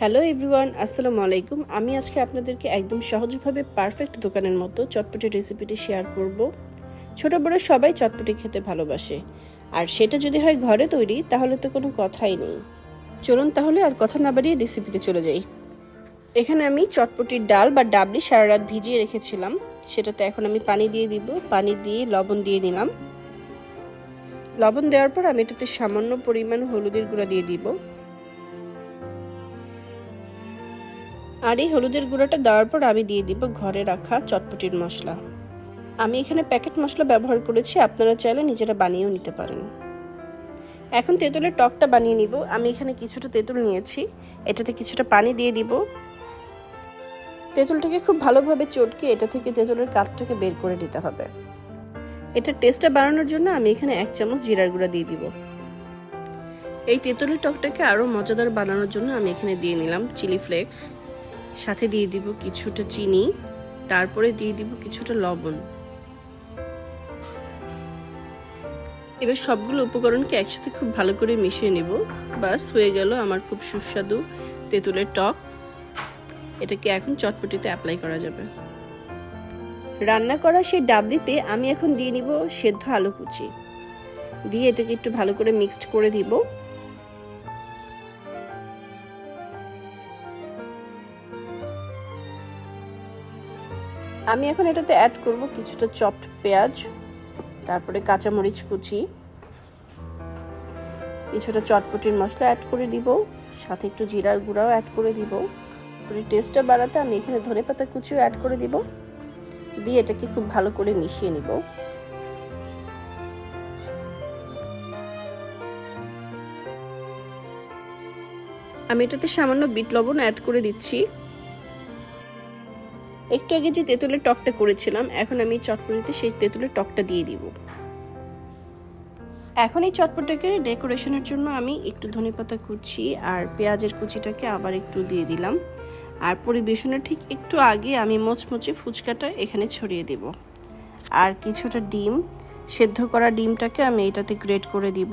Hello everyone, আসসালামু আলাইকুম। আমি আজকে আপনাদেরকে একদম সহজভাবে পারফেক্ট দোকানের মতো চটপটি রেসিপিটি শেয়ার করব। ছোট বড় সবাই চটপটি খেতে ভালোবাসে। আর সেটা যদি হয় ঘরে তৈরি, তাহলে তো কোনো কথাই নেই। চলুন তাহলে আর কথা না বাড়িয়ে রেসিপিতে চলে যাই। এখানে আমি চটপটির ডাল বা ডাবলি সারা রাত ভিজিয়ে রেখেছিলাম। সেটাতে এখন আমি পানি দিয়ে দিব। পানি দিয়ে লবণ দিয়ে নিলাম। লবণ দেওয়ার পর আমি এটাতে সামান্য পরিমাণ হলুদের গুঁড়া দিয়ে দিব। আর এই হলুদের গুঁড়োটা দেওয়ার পর আমি দিয়ে দিব ঘরে রাখা চটপটির মশলা। আমি এখানে প্যাকেট মশলা ব্যবহার করেছি, আপনারা চাইলে নিজেরা বানিয়েও নিতে পারেন। এখন তেঁতুলের টকটা বানিয়ে নিব। আমি এখানে কিছুটা তেঁতুল নিয়েছি। এটাতে কিছুটা পানি দিয়ে দিব। তেঁতুলটাকে খুব ভালোভাবে চটকে এটা থেকে তেঁতুলের কাঠটাকে বের করে নিতে হবে। এটা টেস্টটা বাড়ানোর জন্য আমি এখানে এক চামচ জিরার গুঁড়া দিয়ে দিব। এই তেঁতুলের টকটাকে আরও মজাদার বানানোর জন্য আমি এখানে দিয়ে নিলাম চিলি ফ্লেক্স। সাথে দিয়ে দিব কিছুটা চিনি, তারপরে দিয়ে দিব কিছুটা লবণ। এবার সবগুলো উপকরণকে একসাথে খুব ভালো করে মিশিয়ে নেব। বাস, হয়ে গেল আমার খুব সুস্বাদু তেঁতুলের টক। এটাকে এখন চটপটিতে অ্যাপ্লাই করা যাবে। রান্না করা সেই ডাবলিতে আমি এখন দিয়ে নিব সেদ্ধ আলু কুচি। দিয়ে এটাকে একটু ভালো করে মিক্সড করে দিব। আমি এখন এটাতে অ্যাড করব কিছুটা চপড পেঁয়াজ, তারপরে কাঁচামরিচ কুচি, কিছুটা চটপটির মশলা অ্যাড করে দিব, সাথে একটু জিরার গুঁড়াও অ্যাড করে দিব টেস্টটা বাড়াতে আমি এখানে ধনে পাতা কুচিও অ্যাড করে দিব, দিয়ে এটাকে খুব ভালো করে মিশিয়ে নিব। আমি এটাতে সামান্য বিট লবণ অ্যাড করে দিচ্ছি। একটু আগে যে তেঁতুলের টকটা করেছিলাম, এখন আমি চটপটিতে সেই তেঁতুলের টকটা দিয়ে দিব। এখন এই চটপটাকে ডেকোরেশনের জন্য আমি একটু ধনেপাতা কুচি আর পেঁয়াজের কুচিটাকে আবার একটু দিয়ে দিলাম। আর পরিবেশনের ঠিক একটু আগে আমি মোচমোচে ফুচকাটা এখানে ছড়িয়ে দেব। আর কিছুটা ডিম, সেদ্ধ করা ডিমটাকে আমি এটাতে গ্রেট করে দিব।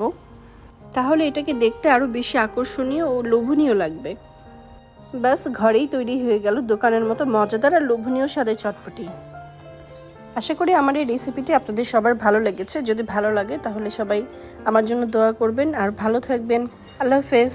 তাহলে এটাকে দেখতে আরও বেশি আকর্ষণীয় ও লোভনীয় লাগবে। ব্যাস, ঘরেই তৈরি হয়ে গেল দোকানের মতো মজাদার আর লোভনীয় স্বাদের চটপটি। আশা করি আমার এই রেসিপিটি আপনাদের সবার ভালো লেগেছে। যদি ভালো লাগে তাহলে সবাই আমার জন্য দোয়া করবেন আর ভালো থাকবেন। আল্লাহ হাফেজ।